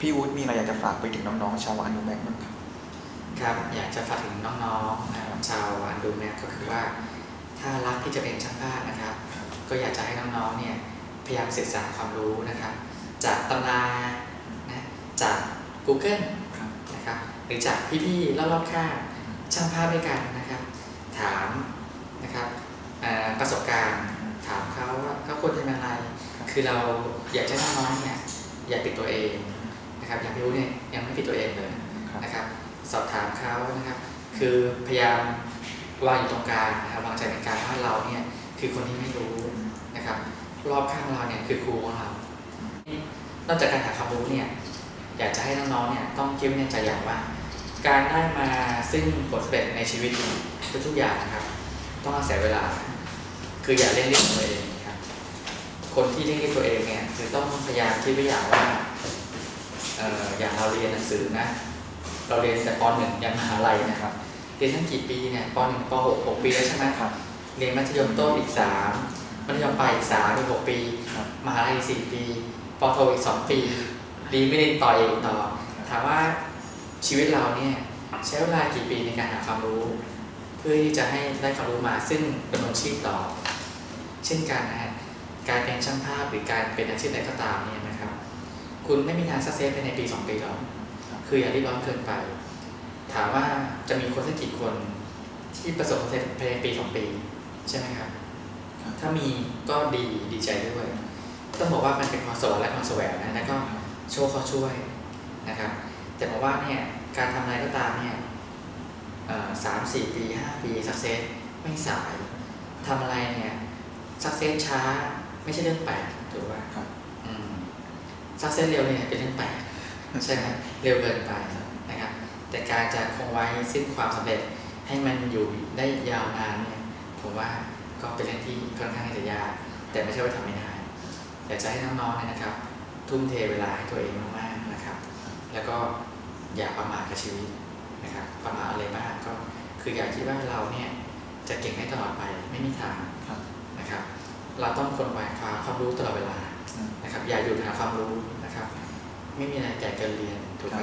พี่วุฒิมีอะไรอยากจะฝากไปถึงน้องๆชาวอนุแบงค์บ้างครับครับอยากจะฝากถึงน้องๆนะครับชาวอันดูเนี่ยก็คือว่า ถ้ารักที่จะเป็นช่างภาพนะครับ ก็อยากจะให้น้องๆเนี่ยพยายามศึกษาความรู้นะครับ จากตำรานะจาก Google ครับนะครับหรือจากพี่ๆรอบๆข้างช่างภาพด้วยกันนะครับ ถามนะครับเอ่อประสบการณ์ถามเขาว่าเขาควรทำอะไร คือเราอยากจะให้น้องๆเนี่ยอย่าปิดตัวเอง นะครับอย่างพี่รู้เนี่ยยังไม่ปิดตัวเองเลยครับนะครับ สอบถามเขานะครับ คือพยายามวางอยู่ตรงกลางนะครับวางใจเป็นกลางว่าเราเนี่ยคือคนที่ไม่รู้นะครับ รอบข้างเราเนี่ยคือครูของเรา นอกจากการหาความรู้เนี่ยอยากจะให้น้องๆเนี่ยต้องคิดไว้ในใจอย่างว่า การได้มาซึ่งผลสำเร็จในชีวิตทุกๆอย่างนะครับ ต้องอาศัยเวลา คืออย่าเล่นเล่นตัวเองครับคนที่เล่นเล่นตัวเองเนี่ยคือต้องพยายามคิดไว้อย่างว่าเอ่ออย่างเราเรียนหนังสือนะ เราเรียนแต่ป .1 ยันมหาลัยนะครับ เรียนทั้งกี่ปีเนี่ยป .1 ป .6 6 ปีแล้วใช่ไหมครับ เรียนมัธยมต้นอีก 3 มัธยมปลายอีก3อีก6ปีครับมหาลัยอีก4ปีปอโทอีก 2 ปี ดีไม่ได้ต่ออีกต่อ ถามว่าชีวิตเราเนี่ยใช้เวลากี่ปีในการหาความรู้ เพื่อที่จะให้ได้ความรู้มาซึ่งดำรงชีพต่อ เช่นกันนะฮะการเป็นช่างภาพหรือการเป็นอาชีพใดก็ตามเนี่ยนะครับ คุณไม่มีทางสักเซสภายในปี2ปีหรอกคืออย่ารีบร้อนเกินไป ถามว่าจะมีคนสักกี่คนที่ประสบความสำเร็จภายในปี2ปี ใช่ไหมครับครับ ถ้ามีก็ดีดีใจด้วย ต้องบอกว่ามันเป็นความสวรรค์และความแสวงนะแล้วก็โชคเขาช่วยนะครับ แต่บอกว่าเนี่ยการทำอะไรก็ตามเนี่ยสามสี่ปีห้าปีสักเซสไม่สายทำอะไรเนี่ยสักเซสช้าไม่ใช่เรื่องแปลกถูกป่ะครับ สักเซสเร็วเนี่ยเป็นเรื่องแปลกใช่ไหมเร็วเกินไปนะครับ แต่การจะคงไว้ซึ่งความสำเร็จให้มันอยู่ได้ยาวนานเนี่ยผมว่าก็เป็นเรื่องที่ค่อนข้างที่จะยากแต่ไม่ใช่ว่าทำไม่ได้อยากจะให้น้องๆเนี่ยนะครับ ทุ่มเทเวลาให้ตัวเองมากๆนะครับ แล้วก็อย่าประมาทกับชีวิตนะครับ ประมาทอะไรบ้างก็คืออย่าคิดว่าเราเนี่ยจะเก่งได้ตลอดไปไม่มีทางครับนะครับ เราต้องคนวายคว้าความรู้ตลอดเวลาอืม นะครับอย่าหยุดหาความรู้นะครับ ไม่มีอะไรแก่เกินเรียนถูกไหม